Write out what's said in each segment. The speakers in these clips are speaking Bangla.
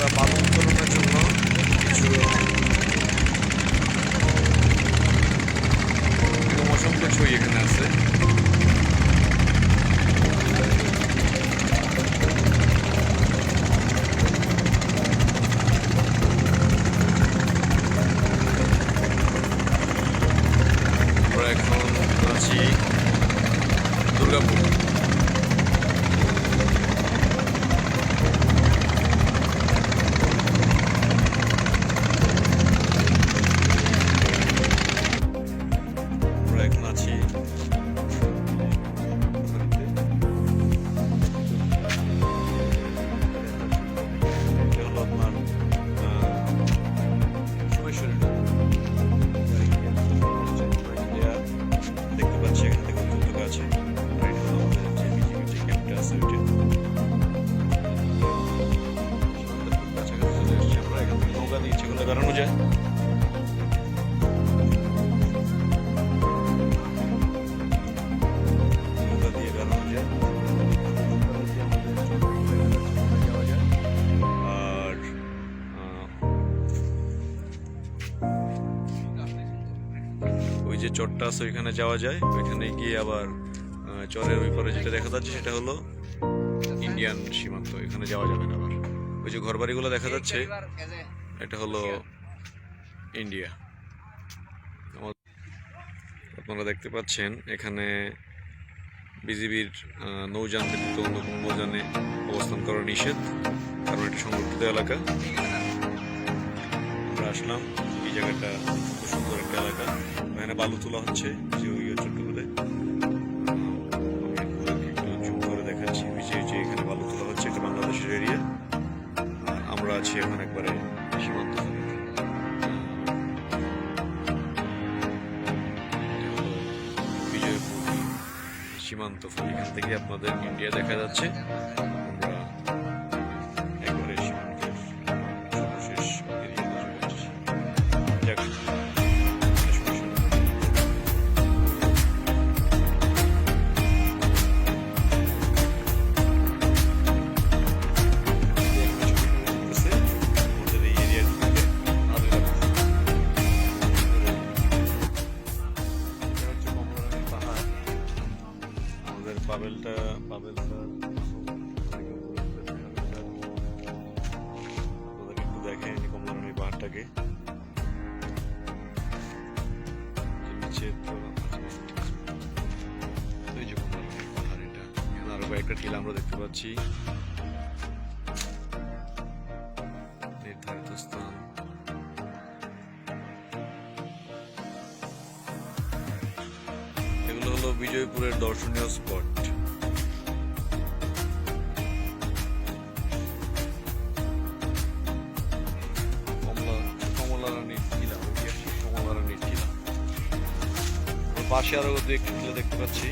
আমরা পালন করবার জন্য কিছু চরটা আছে ওইখানে যাওয়া যায়। ওইখানে গিয়ে আবার চরের ওই পরে যেটা দেখা যাচ্ছে সেটা হলো ইন্ডিয়ান সীমান্ত এখানে যাওয়া যাবে না আবার। ওই যে ঘরবাড়িগুলো দেখা যাচ্ছে, এটা হলো ইন্ডিয়া। আপনারা দেখতে পাচ্ছেন, এখানে বিজিবির নৌযান নৌযানে অবস্থান করা নিষেধ, কারণ এটা সংরক্ষিত এলাকা। আমরা আসলাম, এই জায়গাটা বালু তোলা হচ্ছে যে ওই আপনাদেরকে একটু এখানে তোলা হচ্ছে বাংলাদেশের এরিয়া আমরা আছি এখন একবারে সীমান্ত সীমান্ত, এখান থেকে আপনাদের ইন্ডিয়া দেখা যাচ্ছে। যে তো এই যে পাহাড় এটা আরও কয়েকটা টিলা আমরা দেখতে পাচ্ছি। হলো বিজয়পুরের দর্শনীয় স্পট পাশে আরও দু একটি দেখতে পাচ্ছি।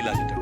কমলা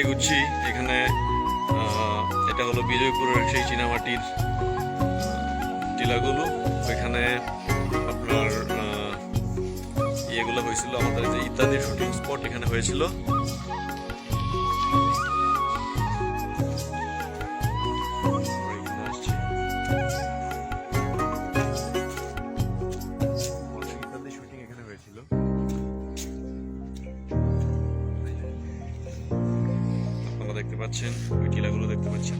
এগুচ্ছি এখানে এটা হলো বিজয়পুরের সেই চীনামাটির টিলাগুলো। এখানে আপনার ইয়েগুলো হয়েছিল, আমাদের যে ইত্যাদি শুটিং স্পট এখানে হয়েছিল। পাচ্ছেন ওই টিলাগুলো দেখতে পাচ্ছেন।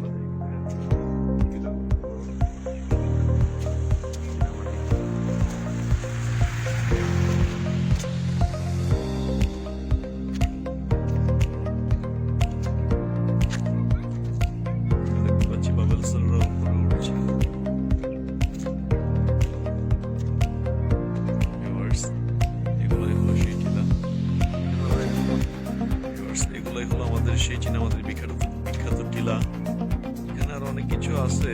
সেই সেই আমাদের আছে।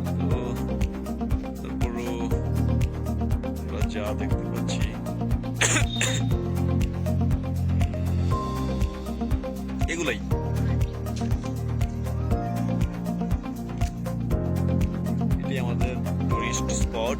তারপরও আমরা যা দেখতে পাচ্ছি। এগুলাই। আমাদের টুরিস্ট স্পট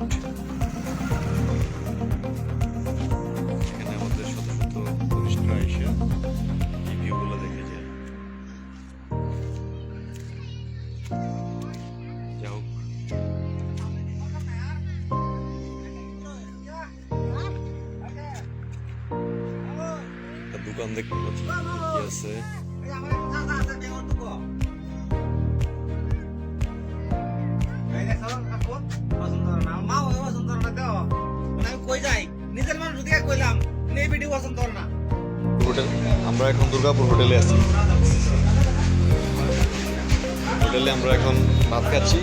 আমরা এখন দুর্গাপুর হোটেলে আছি। হোটেলে আমরা এখন ভাত খাচ্ছি।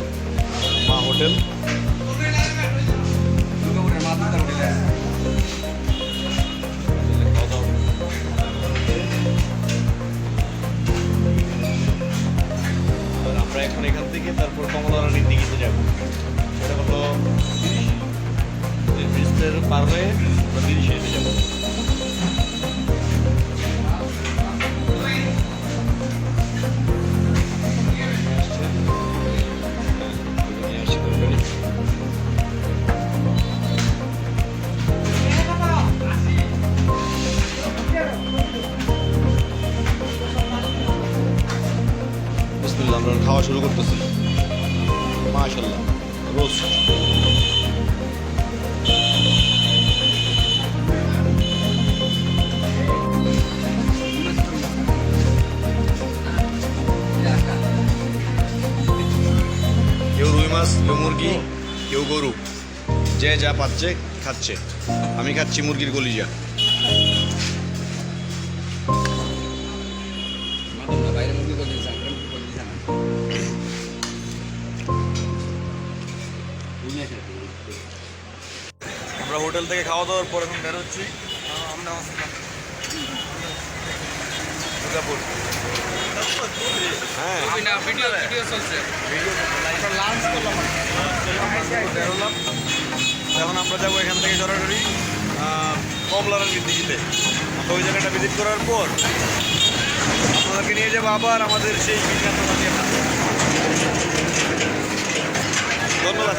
মা হোটেল। আমরা এখন এখান থেকে তারপর কমলা রানীর দিঘিতে যাব। সেটা হলো ব্রিজের পার হয়ে আমরা দিরিশে যাব। আমরা খাওয়া শুরু করতেছি। মাশাল্লাহ রোস্ট। কেউ রুই মাছ, কেউ মুরগি, কেউ গরু। যে যা পাচ্ছে, খাচ্ছে। আমি খাচ্ছি মুরগির গলিজা আমরা হোটেল থেকে খাওয়া দাওয়ার পর এখন বের হচ্ছি আমরা দুর্গাপুর। হ্যাঁ। ভিডিও ভিডিও চলছে। লাঞ্চ করলাম বেরোলাম। এখন আমরা যাব এখান থেকে সরাসরি কমলারানির দিঘিতে আমরা ওই জায়গাটা ভিজিট করার পর আপনাদেরকে নিয়ে যাব আবার আমাদের সেই বিখ্যাত ধন্যবাদ।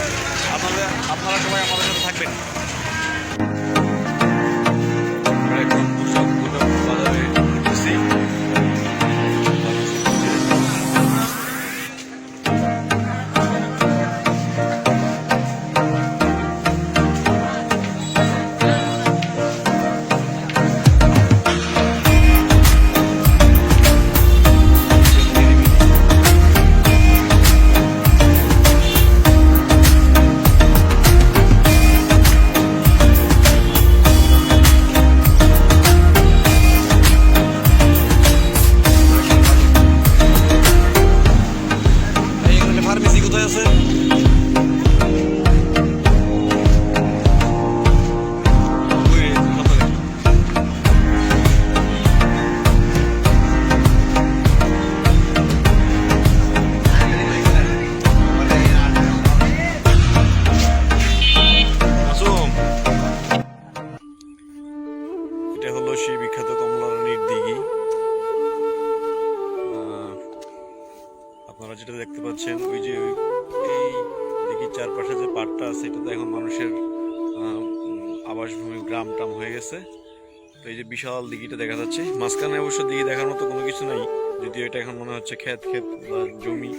আপনাদের আপনারা সবাই আমাদের সাথে থাকবেন। আবাসভূমি গ্রাম টাম হয়ে গেছে। তো এই যে বিশাল দিঘিটা দেখা যাচ্ছে। মাঝখানে অবশ্য দিঘি দেখার মতো কোনো কিছু নাই, যদিও এটা এখন মনে হচ্ছে ক্ষেত ক্ষেত বা জমি,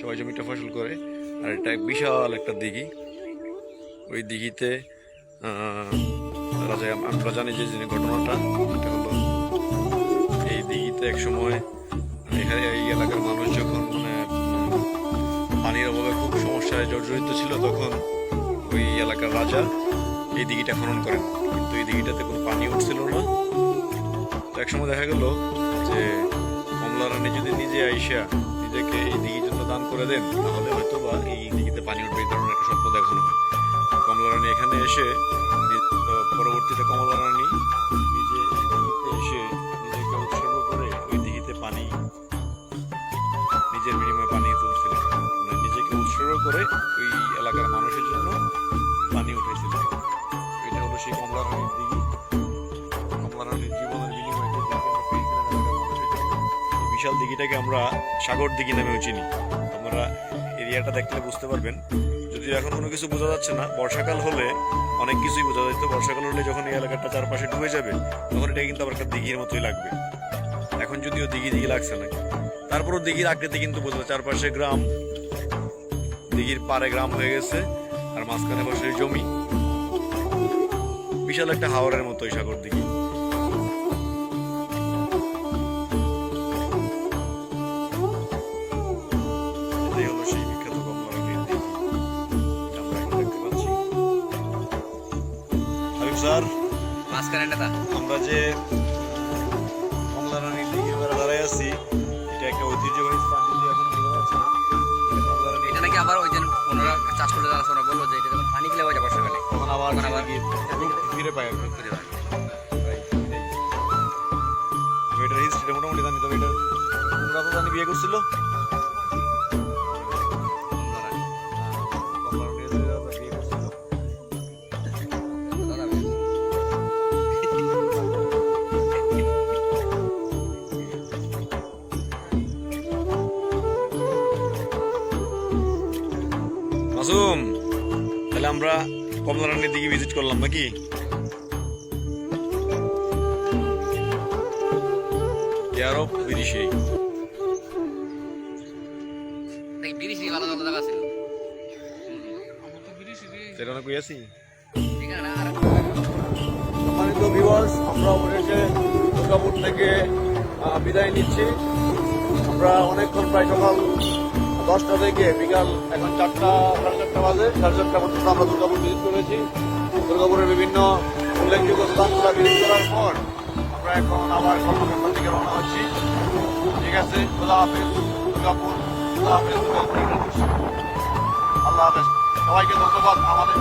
সবাই জমিটা ফসল করে। আর এটা বিশাল একটা দিঘি। ওই দিঘিতে তারা আমরা জানি যে ঘটনাটা হলো এই দিঘিতে এক সময় এখানে এই এলাকার মানুষ যখন মানে পানির অভাবে খুব সমস্যায় জর্জরিত ছিল, তখন ওই এলাকার রাজা এই দিঘিটা খনন করেন। কিন্তু এই দিঘিটাতে কোনো পানি উঠছিল না। তো একসময় দেখা গেল যে কমলা রানী যদি নিজে আইসা নিজেকে এই দিঘির জন্য দান করে দেন, তাহলে হয়তো বা এই দিঘিতে পানি উঠবে এই ধরনের একটা স্বপ্ন দেখানো হয়। কমলা রানী এখানে এসে পরবর্তীতে কমলা রানী নিজে এসে নিজেকে উৎসর্গ করে ওই দিঘিতে পানি, নিজের বিনিময়ে পানি তুলছিলেন। মানে নিজেকে উৎসর্গ করে ওই এলাকার মানুষের জন্য পানি উঠাইছিলেন। এটা সেই জীবনের বিনিময়ে বিশাল দিঘিটাকে আমরা সাগর দিঘি নামেও চিনি। আপনারা এরিয়াটা দেখলে বুঝতে পারবেন। যদিও এখন কোনো কিছু বোঝা যাচ্ছে না, বর্ষাকাল হলে অনেক কিছুই বোঝা যেত বর্ষাকাল হলে যখন এই এলাকাটা চারপাশে ডুবে যাবে, তখন এটা কিন্তু আবার একটা দিঘির মতোই লাগবে। এখন যদিও দিঘি দিঘি লাগছে না, তারপরও দিঘির আকৃতি কিন্তু বোঝা। চারপাশে গ্রাম, দিঘির পারে গ্রাম হয়ে গেছে, আর মাঝখানে বসে জমি। বিশাল একটা হাওরের মতো এই সাগর যা আমরা যে কমলা রানীর বেড়া দাঁড়ায় আছি এটা একটা ঐতিহ্যবাহী স্থান এখন চাষ করলে তারা ওরা বলল যে এটা যখন পানি খেলে হয়ে যায় বর্ষাকালে তখন আবার আবার ফিরে পায় ফিরে পায়। এটার হিস্ট্রিটা মোটামুটি জানি তবে এটা তোমরা তো জানি বিয়ে করছিল মাসুম তাহলে আমরা কমলা রানীর দিকে ভিজিট করলাম নাকি? ভালো ছিল সেটা অনেক আছি? সম্মানিত ভিউয়ার্স আমরা অবশেষে দুর্গাপুর থেকে বিদায় নিচ্ছি। আমরা অনেকক্ষণ প্রায় সকাল দশটা থেকে বিকাল এখন চারটা, সাড়ে চারটা বাজে। সাড়ে চারটা পর্যন্ত আমরা দুর্গাপুর ভিজিট করেছি। দুর্গাপুরের বিভিন্ন উল্লেখযোগ্য স্থানগুলো ভিজিট করার পর আমরা এখন আবার কর্মক্ষেত্র থেকে রওনা হচ্ছি। ঠিক আছে খোলা হাফেজ, দুর্গাপুর খোলা হাফেজ আল্লাহ হাফেজ। সবাইকে ধন্যবাদ, আমাদের